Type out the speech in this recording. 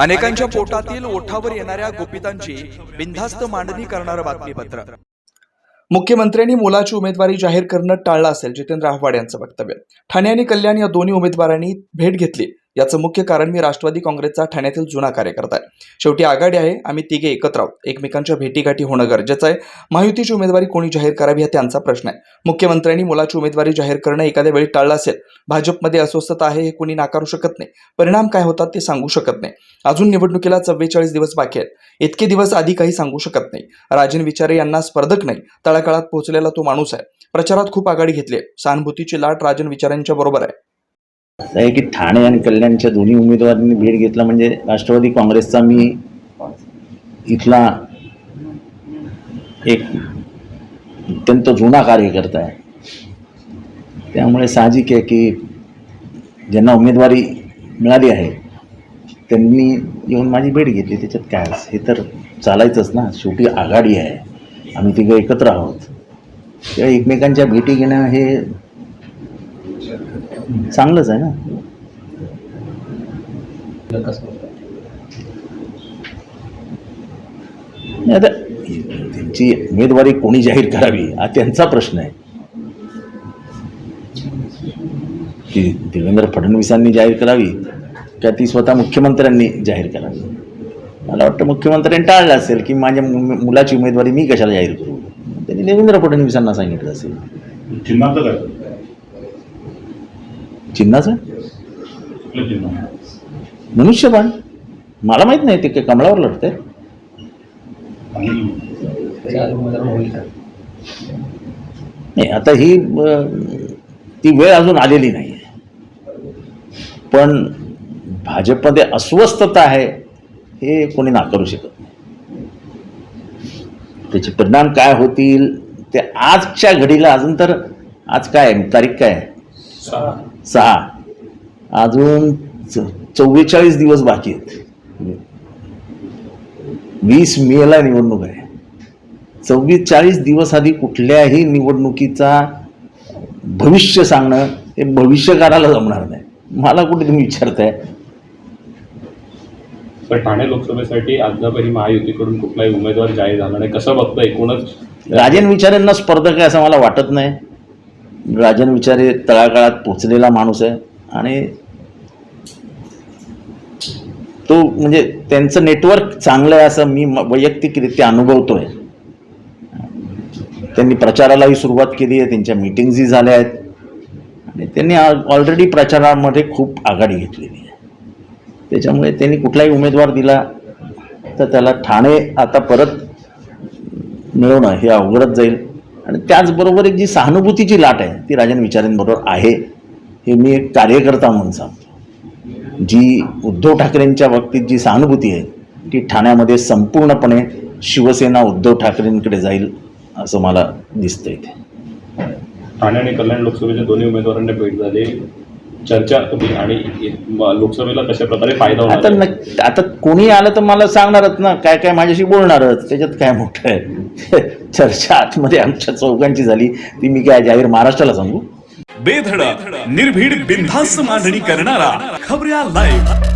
अनेकांच्या पोटातील ओठावर येणाऱ्या गोपितांची बिनधास्त मांडणी करणारं बातमीपत्र. मुख्यमंत्र्यांनी मुलाची उमेदवारी जाहीर करणं टाळलं असेल जितेंद्र आव्हाड यांचं वक्तव्य. ठाणे आणि कल्याण या दोन्ही उमेदवारांनी भेट घेतली. याचं मुख्य कारण मी राष्ट्रवादी काँग्रेसचा ठाण्यातील जुना कार्यकर्ता आहे. शेवटी आघाडी आहे आम्ही तिघे एकत्र आहोत. एकमेकांच्या भेटीगाठी होणं गरजेचं आहे. महायुतीची उमेदवारी कोणी जाहीर करावी हा त्यांचा प्रश्न आहे. मुख्यमंत्र्यांनी मुलाची उमेदवारी जाहीर करणं एखाद्या वेळी टाळलं असेल. भाजपमध्ये अस्वस्थता आहे हे कोणी नाकारू शकत नाही. परिणाम काय होतात ते सांगू शकत नाही. अजून निवडणुकीला चव्वेचाळीस दिवस बाकी आहेत. इतके दिवस आधी काही सांगू शकत नाही. राजन विचारे यांना स्पर्धक नाही. तळाकाळात पोहोचलेला तो माणूस आहे. प्रचारात खूप आघाडी घेतली आहे. सहानुभूतीची लाट राजन विचारांच्या बरोबर आहे. असं आहे की ठाणे आणि कल्याणच्या दोन्ही उमेदवारांनी भेट घेतला म्हणजे राष्ट्रवादी काँग्रेसचा मी इथला एक अत्यंत जुना कार्यकर्ता आहे. त्यामुळे साहजिक आहे की ज्यांना उमेदवारी मिळाली आहे त्यांनी येऊन माझी भेट घेतली. त्याच्यात काय हे तर चालायचंच ना. शेवटी आघाडी आहे. आम्ही तिघं एकत्र आहोत. त्या एकमेकांच्या भेटी घेणं हे चांगलंच आहे ना? आता त्यांची उमेदवारी कोणी जाहीर करावी हा त्यांचा प्रश्न आहे. की देवेंद्र फडणवीसांनी जाहीर करावी का ती स्वतः मुख्यमंत्र्यांनी जाहीर करावी? मला वाटतं मुख्यमंत्र्यांनी टाळलं असेल की माझ्या मुलाची उमेदवारी मी कशाला जाहीर करू? त्यांनी देवेंद्र फडणवीसांना सांगितलं असेल. चिन्हाचं? मनुष्यबाण? मला माहीत नाही ते काय कमळावर लढते नाही आता ही ती वेळ अजून आलेली नाही पण भाजपमध्ये अस्वस्थता आहे हे कोणी नाकारू शकत नाही. त्याचे परिणाम काय होतील ते आजच्या घडीला अजून तर आज काय तारीख काय आहे? सहा. अजून चव्वेचाळीस दिवस बाकी आहेत. वीस मेला निवडणूक आहे. चव्वेचाळीस चाळीस दिवस आधी कुठल्याही निवडणुकीचा भविष्य सांगणं हे भविष्यकाराला जमणार नाही. मला कुठे तुम्ही विचारताय. तर ठाणे लोकसभेसाठी अद्यापही महायुतीकडून कुठलाही उमेदवार जाहीर झाला नाही. कसं बघतं एकूणच? राजन विचारेंना स्पर्धक आहे असं मला वाटत नाही. राजन विचारे तळागाळात पोचलेला माणूस आहे आणि तो म्हणजे त्यांचं नेटवर्क चांगलं आहे असं मी म- वैयक्तिकरित्या आहे त्यांनी प्रचारालाही सुरुवात केली आहे त्यांच्या मिटिंग्जही झाल्या आहेत. आणि त्यांनी ऑलरेडी प्रचारामध्ये खूप आघाडी घेतलेली आहे. त्याच्यामुळे त्यांनी कुठलाही उमेदवार दिला तर त्याला ठाणे आता परत मिळवणं हे अवघडच जाईल. आणि त्याचबरोबर एक जी सहानुभूतीची लाट आहे ती राजन विचारेंबरोबर आहे हे मी एक कार्यकर्ता म्हणून सांगतो. जी उद्धव ठाकरेंच्या बाबतीत जी सहानुभूती आहे ती ठाण्यामध्ये संपूर्णपणे शिवसेना उद्धव ठाकरेंकडे जाईल असं मला दिसतं इथे. ठाणे आणि कल्याण लोकसभेच्या दोन्ही उमेदवारांना भेट झाली. चर्चा होती आणि लोकसभेला कशा प्रकारे फायदा आता होणार नक्की आता कोणी आलं तर मला सांगणारच ना काय काय माझ्याशी बोलणारच. त्याच्यात काय मोठं आहे? चर्चा आतमध्ये आमच्या चौघांची झाली. ती मी काय जाहीर महाराष्ट्राला सांगू? बेधडक निर्भीड बिनधास्त मांडणी करणारा खबऱ्या लाईव्ह